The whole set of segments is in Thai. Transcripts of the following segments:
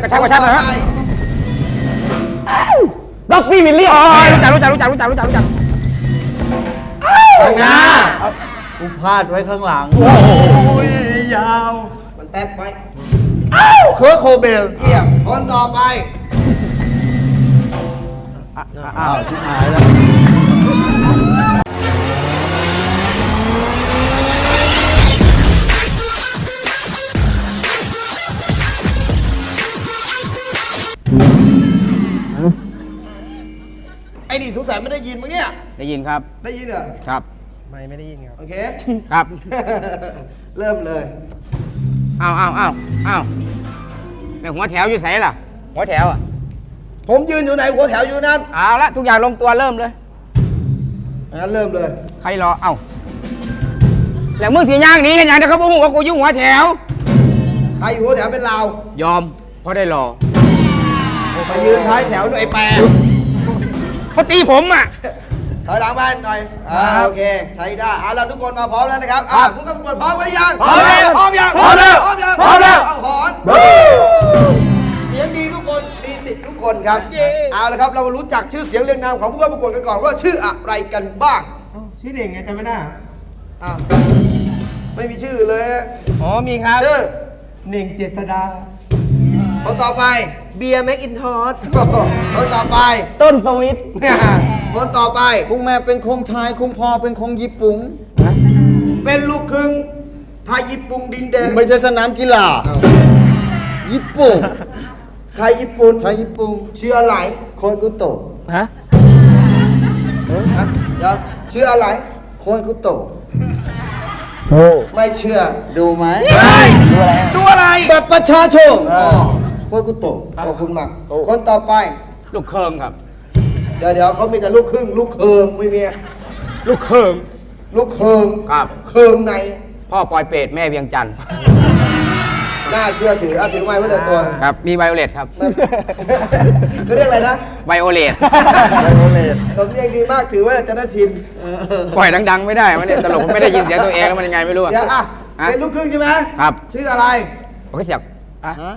กระชับกระชับหน่อยฮะด็อกบี้วิลเลียมอ๋อรู้จักรู้จักรู้จักรู้จักรู้จักรู้จักข้างหน้ากูพลาดไว้ข้างหลัง โอ้ยยาว มันแตกไปเคิร์กโคเบลเยี่ยมคนต่อไป อ้าวชิบหายแล้ว ไอ้นี่สงสัยไม่ได้ยินมั้งเนี่ย ได้ยินครับ ได้ยินเหรอ ครับ ไม่ไม่ได้ยินครับ โอเค ครับ เริ่มเลยอ้าวอ้าวอ้าวอ้าวในหัวแถวอยู่ไหนล่ะ หัวแถวอะ ผมยืนอยู่ไหนหัวแถวอยู่นั้นเอาละทุกอย่างลงตัวเริ่มเลย งั้นเริ่มเลย ใครรอ เอ้า แล้วมึงเสียย่างหนี้เห็นอย่างเดียวเขาบอกว่ากูอยู่หัวแถว ใครอยู่หัวแถวเป็นเรายอมเพราะได้รอ ไปยืนท้ายแถวหน่อยแปร เขาตีผมอะ ถอยหลังไปหน่อยอ่าโอเคใช้ได้เอาล่ะทุกคนมาพร้อมแล้วนะครับอ่าผู้เข้าประกวดพร้อมกันหรือยังพร้อมแล้วพร้อมยังพร้อมแล้วพร้อมยังพร้อมแล้วเอาหอนเสียงดีทุกคนมีสิทธิ์ทุกคนครับเอาละครับเรามารู้จักชื่อเสียงเรียงนามของผู้เข้าประกวดกันก่อนว่าชื่ออะไรกันบ้างชื่อเด่งไงจำไม่ได้อ้าวไม่มีชื่อเลยฮะอ๋อมีครับชื่อหนึ่งเจษดาคนต่อไป เบียร์แม็กอินทอสคนต่อไปต้นสวิตเนี่ยคนต่อไปคุงแม่เป็นคงไทยคุงพ่อเป็นคงญี่ปุ่งเป็นลูกครึ่งไทยญี่ปุ่นดินแดงไม่ใช่สนามกีฬาญี่ปุ่งไทยญี่ปุ่นไทยญี่ปุ่งเชื่ออะไรโคยกุโตะฮะฮะเดี๋ยวเชื่ออะไรโคยกุโตะโอ้ไม่เชื่อดูไหมดูอะไรบัตรประชาชน อ๋อโคยกุโตะขอบคุณมาก คนต่อไป ลูกเคิงครับ เดี๋ยวเดี๋ยวเขามีแต่ลูกครึ่ง ลูกเคิงไม่มีลูกเคิงลูกเคิงครับ เคิงใน พ่อปอยเปรตแม่เวียงจันทร์น่าเชื่อถือเอาถือไม้ไว้เลยตัวครับมีไวโอเลตครับเขาเรียกอะไรนะไวโอเลตไวโอเลตสำเนียงดีมากถือว่าจะได้ชินปล่อยดัง ๆ ไม่ได้มันเนี่ยตลกผมไม่ได้ยินเสียงตัวเองแล้วมันยังไงไม่รู้อะเดี๋ยวอะฮะเป็นลูกครึ่งใช่ไหมครับชื่ออะไรผมก็เสียบฮะ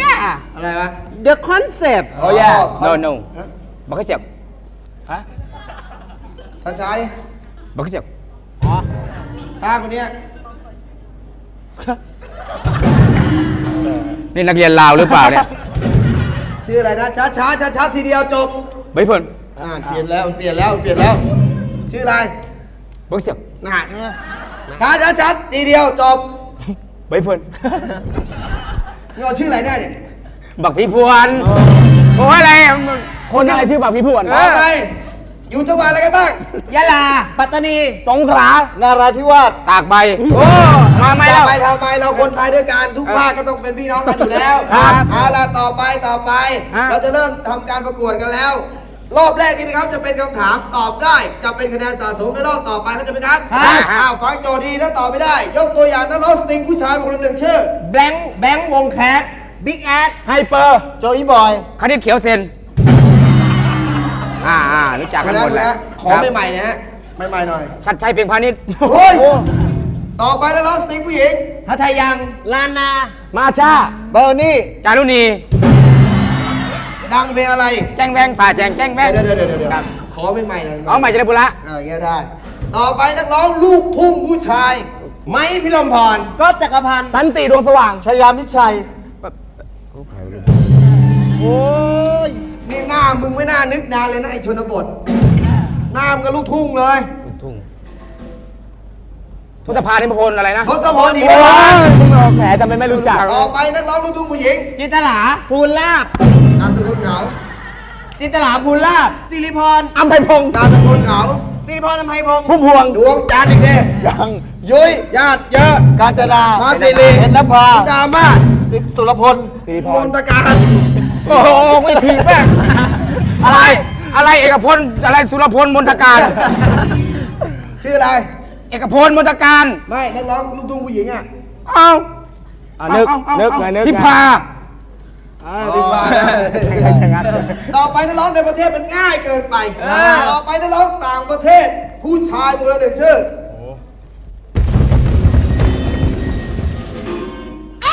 ย่าอะไรวะ The concept อ๋อแย่ no no บอกก็เสียบฮะช้าช้าดิบอกก็เสียบช้าคนเนี้ยนี่นักเรียนลาวหรือเปล่าเนี่ย ชื่ออะไรนะช้าช้าช้าช้าทีเดียวจบใบเฟิร์นอ่าเปลี่ยนแล้วเปลี่ยนแล้วเปลี่ยนแล้ว ชื่ออะไรบอกก็เสียบน่าช้าช้าช้าทีเดียวจบใบเฟิร์ นนี่เอาชื่ออะไรแน่เนี่ยบักพี่พวนโอ้ยอะไรอะมันคนอะไรชื่อบักพี่พวนต่อไปอยู่จังหวัดอะไรกันบ้าง ยะลา ปัตตานี สงขลา นาราธิวาสตากใบ โอ้มาไหมต่แล้อวไปทำไมเราคนไทยด้วยกันทุกภาคก็ต้องเป็นพี่น้องกันอยู่แล้วครับเอาล่ะต่อไปต่อไป ฮะ เราจะเริ่มทำการประกวดกันแล้ว รอบแรกนี้นะครับจะเป็นคำถามตอบได้ จะเป็นคะแนนสะสมในรอบต่อไปเขาใจะเป็นครับ อ้าวฟังโจทย์ดีถ้าตอบไม่ได้ ยกตัวอย่างนักร้องสตริงผู้ชายคนหนึ่งชื่อ แบงค์แบงค์วงแคทบิ๊กแอดไฮเปอร์โจอีบอยคณิตเขียวเซนอ่าอ่ารู้จักกันหมดแหล้ว ขอใหม่ๆนะฮะใหม่ๆหน่อยชัดชัยเพียงพาณิชย์ โอ้ยต่อไปนักร้องสตริงผู้หญิงพัทยังลานา มาชาเบอร์นี่ จารุณี ดังเพลงอะไรแจ้งแวงฝ่าแจ้งแจ้งแวงเดี๋ยวเดี๋ยวเดี๋ยวเดี๋ยวครับขอใหม่ๆหน่อยเอาใหม่เจริญบุระอ่าอย่างเงี้ยได้ ต่อไปนักร้องลูกทุ่งผู้ชาย ไม้พิรมพรก็จักรพันธ์สันติดวงสว่างชยามิตรชัยโอ้ยนี่หน้ามึงไม่น่านึกนานเลยนะไอชนบท หน้ามึงก็ลูกทุ่งเลยลูกทุ่งทุตภานิพนธ์อะไรนะทศพลหิโอ้มพานต์ยคุณบอกแหมจำเป็นไม่รู้จักต่อไปนักร้องลูกทุ่งผู้หญิงจินตลาภูลลาบ นามสกุลเขาจินตลาภูลลาบสิริพรอัมไพพงศ์นามสกุลเขาสิริพรอัมไพพงศ์พุ่มพวงดวงจันทร์อีกทียังยุ้ยญาติเยอะ กาญจนามาสิริเพ็ญนภาดราม่าสิบสุรพลสิริพมรนตการโอ้โหไม่ถีบแม่งอะไร อะไรเอกพลอะไรสุรพลมนทการ ชื่ออะไร เอกพลมนทการ ไม่นักร้องลูกทุ่งผู้หญิงอะ เอ้าอะนึกเอ้าเอ้านึกเอ้าไงนึกพิไงพา อ่าดีกว่าใครชะงัดต่อไปนักร้องในประเทศมันง่ายเกินไปต่อไปนักร้องต่างประเทศ ผู้ชายคนละหนึ่งชื่ออ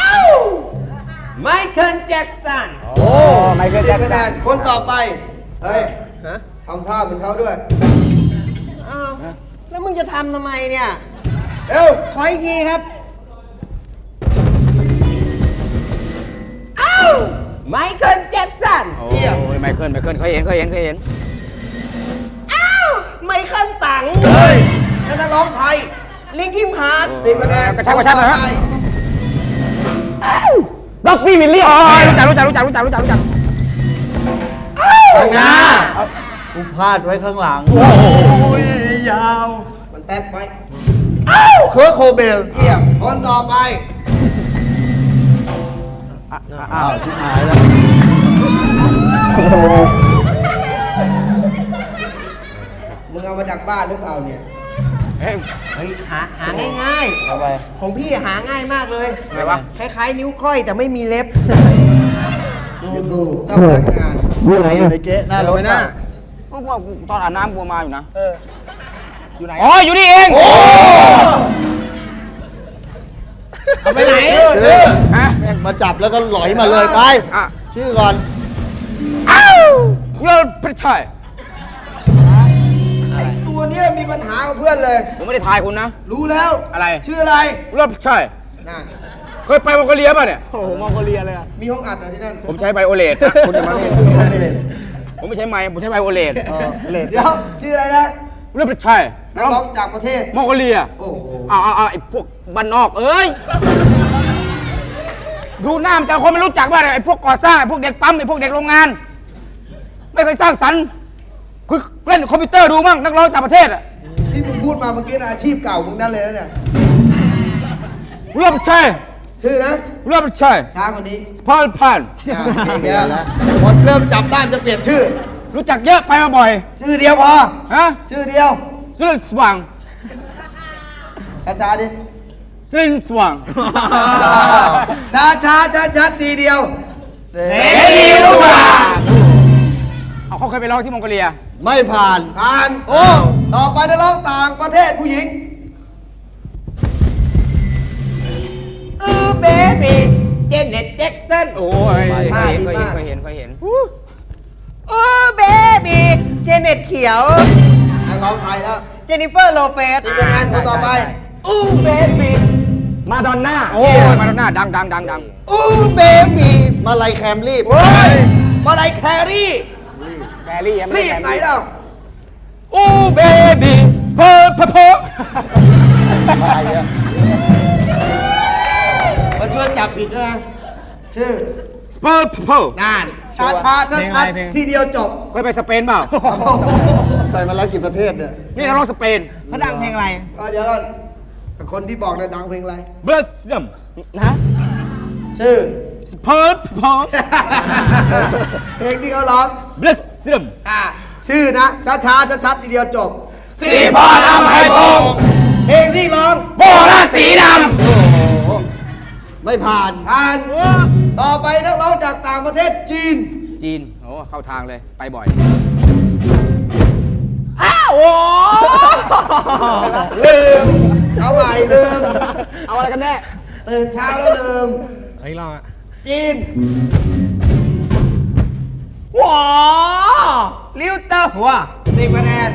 ไมเคิลแจ็คสันโอ้ไม่เคยสิจะบคะแนนคนต่อไป เฮ้ยทำท่าเหมือนเขาด้วย อ้าวแล้วมึงจะทำทำไมเนี่ยเร็วขออีกทีครับ ไมเคิลแจ็คสัน โอ้ยไม่เคยไม่เคยเคยเห็นเคยเห็นเคยเห็นไมเคิลตังเฮ้ยนั่นนักร้องไทย ลิงคิมฮาร์ดสิบคะแนนกระชับกระชับหน่อยฮะคนต่ไปด็อกบี้วิลลี่อ๋อรู้จักรู้จักรู้จักรู้จักรู้จักรู้จักข้างหน้ากูพลาดไว้ข้างหลังยาว มันแตกไหมเคิร์กโคเบลเยี่ยมคนต่อไป อ้าวชิบหายแล้วมึงเอามาจากบ้านหรือเปล่าเนี่ยเฮ้ยเฮ้ยหาหาง่ายเอาไป ๆ ของพี่หาง่ายมากเลยไงวะ คล้ายๆ นิ้วก้อยแต่ไม่มีเล็บ ดูดูเจ้าพนักงานอยู่ไหนอยู่ในเก๊ะหน้ารถน่ะพวกกูตอนอาบน้ำกูมาอยู่นะ อยู่ไหน อ๋อ อยู่นี่เอง เอาไปไหน ชื่อชื่อฮะแม่งมาจับแล้วก็หลอยมาเลยไปอะ ชื่อก่อนอ้าวเราไม่ใช่ไอตัวเนี้ยมีปัญหากับเพื่อนเลย ผมไม่ได้ทายคุณนะ รู้แล้วอะไร ชื่ออะไรเราไม่ใช่นั่นเคยไปมองโกเลียป่ะเนี่ยมีห้องอัดเหรอที่นั่นผมใช้ไบโอเลตนะคุณจะมาผมไม่ใช้ไม้ผมใช้ไบโอเลต เออเลดเดี๋ยวชื่ออะไรนะ เราไม่ใช่นักร้องจากประเทศ มองโกเลียโอ้โหอ้าวอ้าวอ้าวไอ้พวกบ้านนอกเอ้ย ดูหน้ามันแต่ละคนไม่รู้จักบ้างไอ้พวกก่อสร้างไอ้พวกเด็กปั๊มไอ้พวกเด็กโรงงาน ไม่เคยสร้างสรรค์คือเล่นคอมพิวเตอร์ดูมั่งนักร้องต่างประเทศอะที่มึงพูดมาเมื่อกี้นะอาชีพเก่ามึงนั่นเลยนะเนี่ยเรื่องใช่ชื่อนะเรื่องใช่ช้ากว่านี้พอผ่าน อะเองแล้วพอเริ่มจับได้มันจะเปลี่ยนชื่อ รู้จักเยอะไปมาบ่อยชื่อเดียวพอ ฮะชื่อเดียวสิริสว่างช้าๆดิสิริสว่างช้าช้าช้าช้าทีเดียว เสรีรู้ว่างเอาเขาเคยไปร้องที่มองโกเลีย ไม่ผ่าน ผ่าน โอ้ ต่อไปนักร้องต่างประเทศผู้หญิงอือเบบี้เจเน็ตแจ็คสันโอ้ยเคยเห็นเคยเห็นเคยเห็นเคยเห็น อือเบบี้เจเน็ตเขียว นักร้องไทยแล้วเจนนิเฟอร์โลเปสสิบคะแนนคนต่อไปอือเบบี้มาดอนน่าโอ้ยมาดอนน่าดังดังดังดังอู้เบบีมาลายแคมรีบเฮ้ยมาลายแครี่แกรี่ยังไม่รีบไหนแล้วโอ้เบบี้สเปอร์พะโพมาเยอะมาช่วยจับผิดด้วยนะ ชื่อสเปอร์พะโพนาน ช้าช้าช้าช้าทีเดียวจบเคยไปสเปนเปล่า ไปมาแล้วกี่ประเทศเนี่ย นี่นักร้องสเปนเขาดังเพลงอะไรก็เดี๋ยวก่อนคนที่บอกนะดังเพลงอะไรเบลซัมนะชื่อสเปอร์พะโพเพลงที่เขาร้องเบลซัมอะชื่อนะช้าช้าช้าช้าทีเดียวจบสีพรอภัยพงษ์เพลงที่ร้องโบราณสีดไม่ผ่านผ่าน ต่อไปนักร้องจากต่างประเทศจีนำจีน โอ้ เข้าทางเลย ไปบ่อย อ้าวโอ้ลืม เอาใหม่ลืม เอาอะไรกันแน่ ตื่นเช้าแล้วลืมไอ้ลองอะจีนว้าลิวเตอร์หัวสิบคะแนน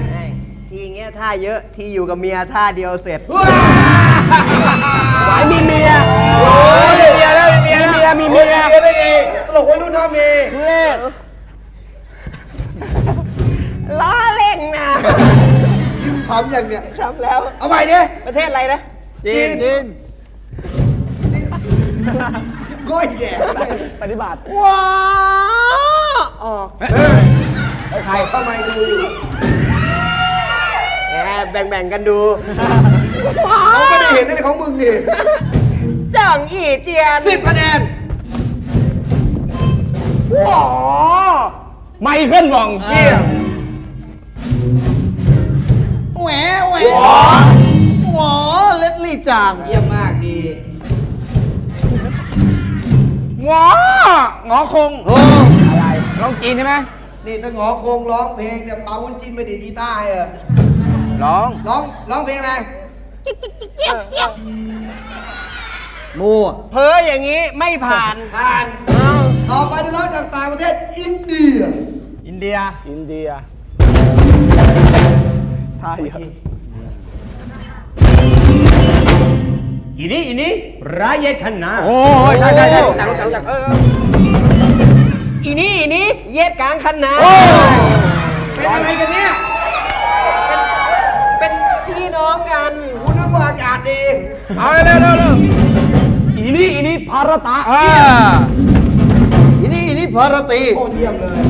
ทีเงี้ยท่าเยอะ ทีอยู่กับเมียท่าเดียวเสร็จว้าไอ้มีเมียโอ้ยมีเมียแล้วมีเมีย แล้วมีมีเมีเมียยได้ไงตลกวัยรุ่นท่ามีล้อเล่งนะทำอย่างเนี้ยทำแล้ว เอาใหม่ดิประเทศอะไรนะจีนจีนก้อยแดกปฏิบัติว้าออกใครเข้ามาดูอยู่แหมแบ่งๆกันดูเขาไม่ได้เห็นอะไรของมึงนี่จังอีเจียนสิบคะแนน ว้าไมเคิลวองเยี่ยมแหวแหวหวอเลดลี่จางเยี่ยมมากดีงองอคงโอ้อะไรร้องจีนใช่ไหมนี่ถ้าหงอคงร้องเพลงเนี่ยเปาวุ้นจินไม่ดีดกีตาร์ให้เหรอร้องร้องร้องเพลงอะไร มั่วเพ้ออย่างนี้ไม่ผ่าน ผ่านต่อไปนักร้องจากต่างประเทศอินเดีย อินเดีย อินเดียไทยอีนี่อีนี่รายเยขันนาโอ้ยใช่ใช่ใช่รู้จักรู้จักรู้จักเอออีนี่อีนี่เย็ดกลางขันนาเป็นอะไรกันเนี่ย เป็นพี่น้องกันคุณนึกว่าอากาศดี เอาเร็วเร็วเร็ว อีนี่อีนี่ภารตะอ่าอีนี่อีนี่พารตีโอ้เยี่ยมเลย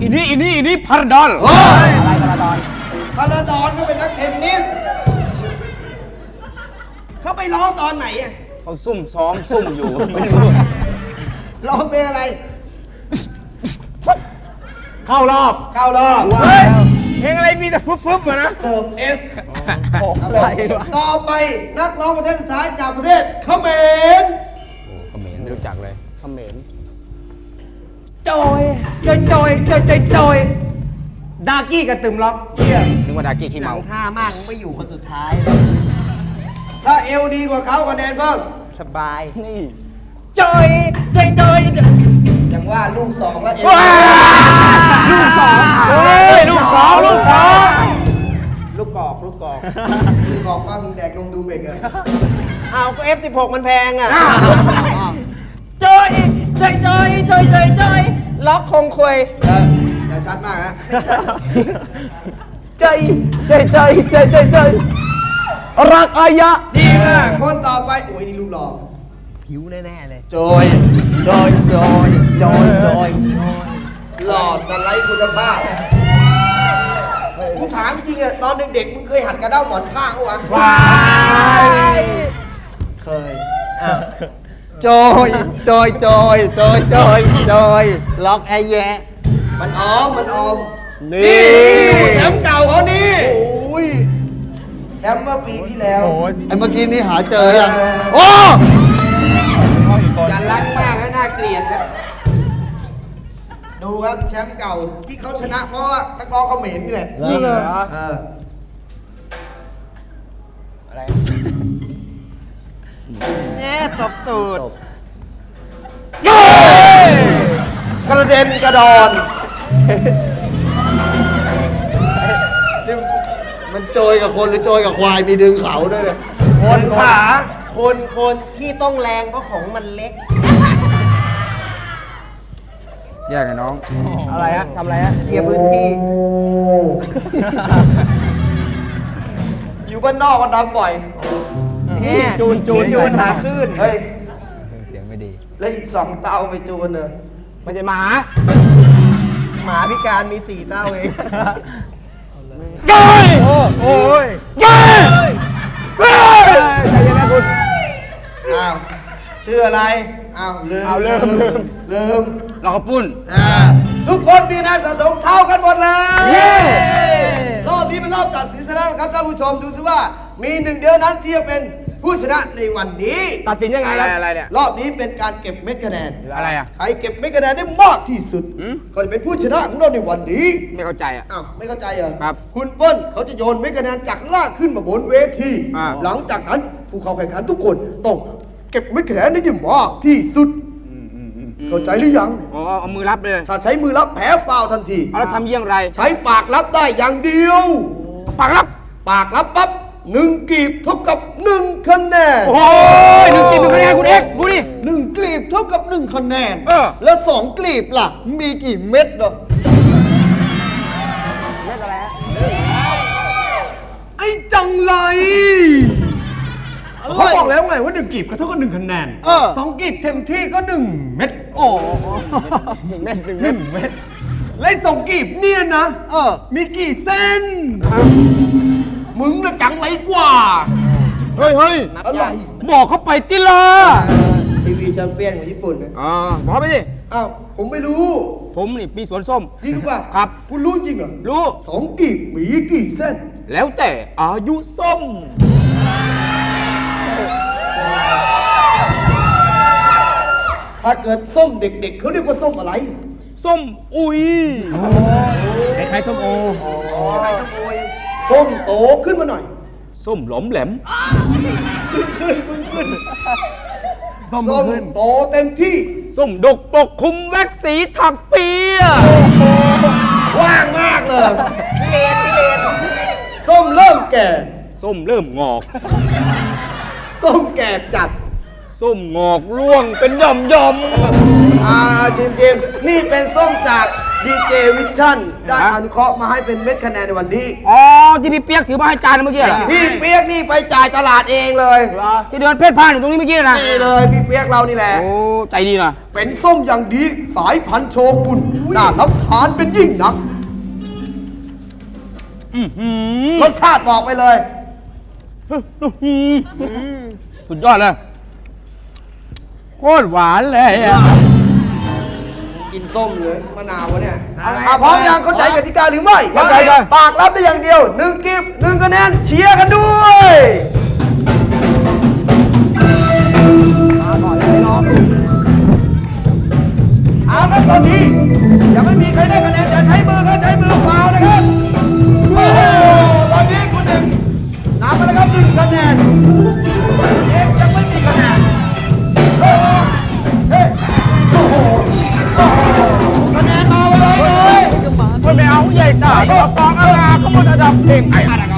อีนี่อีนี่อีนี่พารดอนโอ้ยพาราดอนก็เป็นนักเทนนิสเขาไปร้องตอนไหนอะเขาซุ่มซ้อมซุ่มอยู่ ไม่รู้ร้องเพลงอะไร เข้ารอบ เข้ารอบ เฮ้ย เพลงอะไรมีแต่ฟึบฟึบมานะเสิร์ฟเอฟอะไรวะต่อไปนักร้องประเทศสุดท้ายจากประเทศเขมรเขมรไม่รู้จักเลยเขมรจอยจอยจอยจอยจอยจอยดากี้กับตึมล็อกเชี่ยนึกว่าดากี้ขี้หนัเมางท่ามากมึงไม่อยู่คนสุดท้าย ถ้าเอลดีกว่าเขาคะแนนเพิ่มสบาย นี่จอยจอยจอยจอยอย่าง ว่าลูกสองแล้วเอลว้าลูกสองเฮ้ยลูกสองลูกสองลูกกอกลูกกอกลูกกอกว่ามึงแดกนมดูเมกอะเอาก็ F16 มันแพงอะจอยจอยจอยจอยจอยจอยล็อกคงควยเอออย่าชัดมากฮะใจใจใจใจใจใจรักอายะดีมากคนต่อไปโอ้ยนี่ลูกหล่อ ผิวแน่ๆเลย จอยจอยจอยจอยจอยหล่อแต่ไร้คุณภาพกูถามจริงอะตอนเด็กๆมึงเคยหัดกระเด้าหมอนข้างปะวะว้ายเคยจอยจอยจอยจอยจอยจอยล็อกไอ้แยะ มันออมมันออมนี่นี่แชมป์เก่าเขานี่โอ้ยแชมป์เมื่อปีที่แล้ว ไอ้เมื่อกี้นี่หาเจอยังโอ้ อย่ารักมากให้น่าเกลียดนะดูครับแชมป์เก่าที่เขาชนะเพราะว่าตะกร้องเขาเหม็นเลยนี่เลยเออแน่ตบตูดกระเด็นกระดอนนี่มันโจยกับคนหรือโจยกับควายมีดึงเขาด้วยเนี่ยคนขา คนคนที่ต้องแรงเพราะของมันเล็ก แยกกันน้อง อะไรฮะทำอะไรฮะเคลียร์พื้นที่ อยู่บ้านนอกมันทำบ่อยแน่จูนจูน มีจูนหาขึ้น เฮ้ย เสียงไม่ดี แล้วอีกสองเตาไปจูนเนอะไม่ใช่หมาหมาพิการมีสี่เต้าเองเย้ยโอ้ยเย้ยเฮ้ย อ้าวชื่ออะไร อ้าวลืมอ้าวลืม ลืมเราก็ปุ้น อ่าทุกคนมีคะแนนสะสมเท่ากันหมดเลยเย้รอบนี้เป็นรอบตัดสินซะแล้วครับท่านผู้ชมดูซิว่า มีหนึ่งเดียวนั้นที่จะเป็นผู้ชนะในวันนี้ ตัดสินยังไงล่ะอะไรเนี่ย รอบนี้เป็นการเก็บเม็ดคะแนน อะไรอะ ใครเก็บเม็ดคะแนนได้มากที่สุด หืม ก็จะเป็นผู้ชนะของเราในวันนี้ ไม่เข้าใจอะ อ้าวไม่เข้าใจเหรอครับคุณเปิ้ลเขาจะโยนเม็ดคะแนนจากข้างล่างขึ้นมาบนเวที อ่า หลังจากนั้นผู้เข้าแข่งขันทุกคนต้อง เก็บเม็ดคะแนนได้ได้มากที่สุด เข้าใจหรือยัง อ๋อเอามือรับเลยถ้าใช้มือรับแพ้ฟาวล์ทันที เอาแล้วทำเยี่ยงไร ใช้ปากรับได้อย่างเดียว ปากรับ ปากรับปั๊บหนึ่งกีบเท่ากับหนึ่งคะแนนโอ้ยหนึ่งกินหนึ่งคะแนนคุณเอ็กซ์ดูดิ หนึ่งกลีบเท่ากับหนึ่งคะแนน เออ แล้วสองกลีบล่ะ มีกี่เม็ดเหรอไอ้จังไรอะไร เขาบอกแล้วไงว่าหนึ่งกีบก็เท่ากับหนึ่งคะแนนเออ สองกีบเต็มที่ก็หนึ่งเม็ดโอ้หนึ่งเม็ดหนึ่งหเม็ดนึ่งเม็ดและไอ้สองกีบเนี่ยนะ เออ มีกี่เส้น มึงน่ะจังไรกว่า เฮ้ยเฮ้ยอะไร บอกเขาไปติลาทีวีแชมเปี้ยนของญี่ปุ่นนะอ่าบอกไปสิอ้าวผมไม่รู้ ผมนี่มีสวนส้ม จริงหรือเปล่าครับ คุณรู้จริงเหรอรู้ สองกีบมีกี่เส้น แล้วแต่อายุส้ม ถ้าเกิดส้มเด็กๆเขาเรียกว่าส้มอะไร ส้มอุยคล้ายๆส้มโอส้มโตขึ้นมาหน่อย ส้มหลอมแหลม ส้มส้มขึ้นโตเต็มที่ ส้มดกปกคลุมแว็กสีถักเปียว่างมากเลยส้มเริ่มแก่ ส้มเริ่มงอก ส้มแก่จัด ส้มงอกร่วงเป็นหย่อมย่อม อ่าชิมชิมนี่เป็นส้มจากดีเจวิชั่นได้อนุเคราะห์มาให้เป็นเม็ดคะแนนในวันนี้ อ๋อ ที่พี่เปียกถือมาให้จานเมื่อกี้เหรอพี่เปียกนี่ไปจ่ายตลาดเองเลยที่เดินเพ่นพ่านอยู่ตรงนี้เมื่อกี้นะนี่เลยพี่เปียกเรานี่แหละ โอ้ ใจดีนะ เป็นส้มอย่างดีสายพันธุ์โชกุนน่ารับทานเป็นยิ่งนักอื้อหือรสชาติบอกไปเลย สุดยอดเลยโคตรหวานเลยอะกินส้มหรือมะนาววะเนี่ยอะพร้อมยังเข้าใจกติกาหรือไม่เข้าใจเลยปากรับได้อย่างเดียวหนึ่งกิฟหนึ่งคะแนนเชียร์กันด้วยเอาครับตอนนี้ยังไม่มีใครได้คะแนนอย่าใช้มือครับใช้มือเปล่านะครับโอ้โหตอนนี้คุณหนึ่ง นำมาแล้วครับหนึ่งคะแนนเอกยังไม่มีคะแนนโอ้โหเฮ้โอ้โหโอ้โหคะแนนมาเลยเลยคนไม่เอาใหญ่ตายกระปองอาลาเขามาจะดับเพลงไอ้อะไร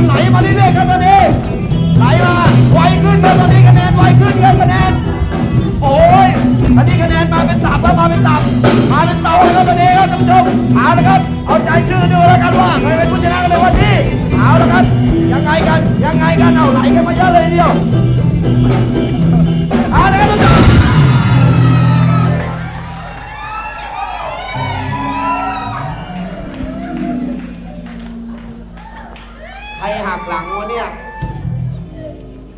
นไหลมาเรื่อยๆครับตอนนี้ไหลมาไวขึ้นครับตอนนี้คะแนนไวขึ้นครับคะแนนโอ้ยอันนี้คะแนนมาเป็นตับแล้วมาเป็นตับมาเป็นตับแล้วครับตอนนี้ครับท่านผู้ชมเอาละครับเอาใจชื่อดูแล้วกันว่าใครเป็นผู้ชนะกันในวันนี้เอาละครับยังไงกันยังไงกันเอาไหลกันมาเยอะเลยเดียวเอาละครับท่านผู้ชม หักหลังวะเนี่ย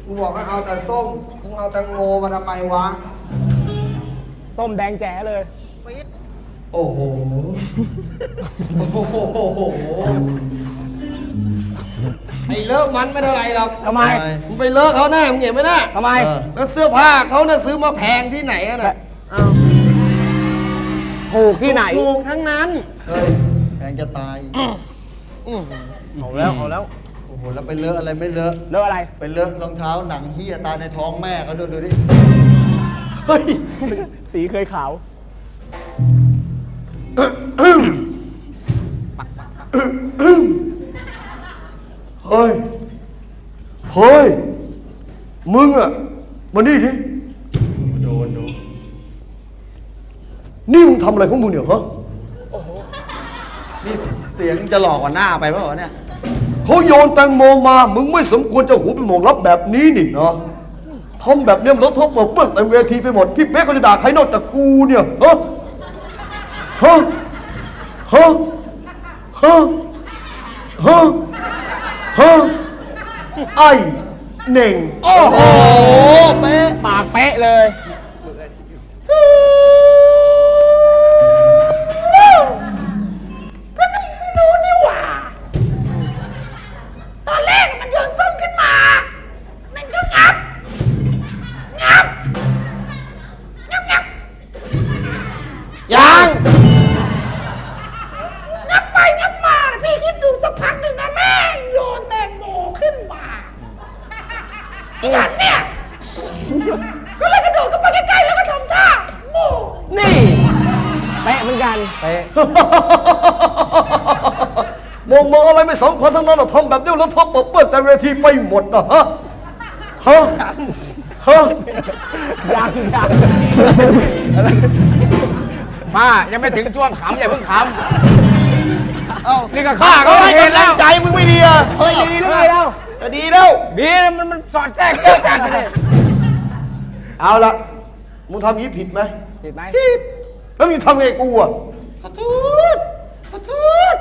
กูบอกว่าเอาแต่ส้มมึงเอาแตงโมมาทำไมวะ ส้มแดงแจ๋เลย โอ้โห โอ้โห ไอ้เลอะมันไม่เท่าไรหรอกทำไม มึงไปเลอะเขาแน่มึงเห็นไหมน่ะทำไม เออ แล้วเสื้อผ้าเขาน่ะซื้อมาแพงที่ไหนอะน่ะถูกที่ไหน ถูกทั้งนั้น เฮ้ยแพงจะตาย เอาแล้ว เอาแล้ว โอ้โหแล้วไปเลอะอะไรไม่เลอะเรื่องอะไร ไปเลอะรองเท้าหนังเฮียตายในท้องแม่เขาดูดูดิ เฮ้ย สีเคยขาว เฮ้ย เฮ้ย มึงอะมานี่ดิโดนดูนี่มึงทำอะไรของมึงเนี่ยฮะนี่เสียงจะหลอกกว่าหน้าไปเปล่าวะเนี่ย เขาโยนแตงโมมา มึงไม่สมควรจะหูเป็นหมองรับแบบนี้นี่นะทำแบบเนี้ยมันลดทบเปื้อนเต็มเวทีไปหมด พี่เป๊กเขาจะด่าใครนอกจากกูเนี่ยฮะฮะฮะฮะฮะฮะไอ้เหน่ง โอ้โห เป๊ะ ปากเป๊ะเลย ยังงับไปงับมานะพี่คิดดูสักพักหนึ่งนะแม่งโยนแตงโมขึ้นมาไอ้ฉันเนี่ย ก็เลยกระโดดเข้าไปใกล้ๆแล้วก็ทำท่าโมนี่เป๊ะเหมือนกันมองมองอะไรไม่สำคัญทั้งนั้นหรอกทำแบบนี้แล้วทบเปื้อนแต่เวทีไปหมดนะฮะฮะฮะ ยังยัง ป้ายังไม่ถึงช่วงขำอย่าเพิ่งขเอ้าำนี่ก็ฆ่าเขาเขาให้เห็นกำลัแล้งวใจมึงไม่ดีอะไม่ดีหรือไงแล้วจะดีแล้ว ดีมันมันสอดแทรกเยอะจัดเลยเอาละมึงทำอย่างนี้ผิดไหมเห็นไหมผิดแล้วมึงทำไงกูอะขอโทษขอโทษ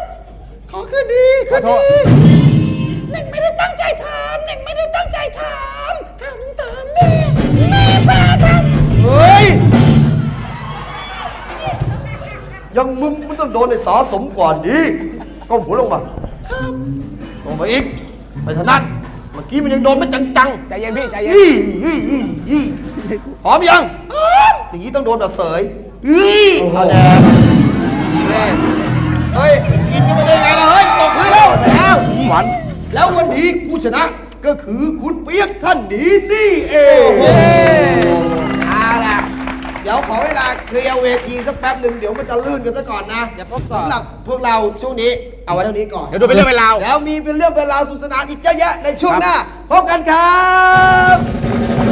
ขอคืนดีคืนดีเน่งไม่ได้ตั้งใจทำเน่งไม่ได้ตั้งใจทำทำตามแม่แม่พาทำเฮ้ย ยังมึงมึงต้องโดนในสาสมก่อนดีก้มหัวลงมาลงมาอีกไม่ถนัดเมื่อกี้มันยังโดนไปจังใจเย็นพี่ใจเย็นๆยี่ยี่ยี่ยี่พร้อมยังอย่างนี้ต้องโดนแบบเสยยี่เอาแดงแม่เฮ้ยกินกันไปได้ไงล่ะเฮ้ยตกพื้นแล้ว แล้วหวานแล้ววันนี้ผู้ชนะก็คือคุณเปียกท่านนี้นี่เองเอาล่ะเดี๋ยวขอเวลาเคลียร์เวทีสักแป๊บหนึ่งเดี๋ยวมันจะลื่นกันซะก่อนนะเดี๋ยวพบสอบสำหรับพวกเราช่วงนี้เอาไว้เท่านี้ก่อน เดี๋ยวดูเป็นเรื่องเป็นราว แล้วมีเป็นเรื่องเป็นราวสนุขสนานอีกเยอะแยะในช่วงหน้าพบกันครับ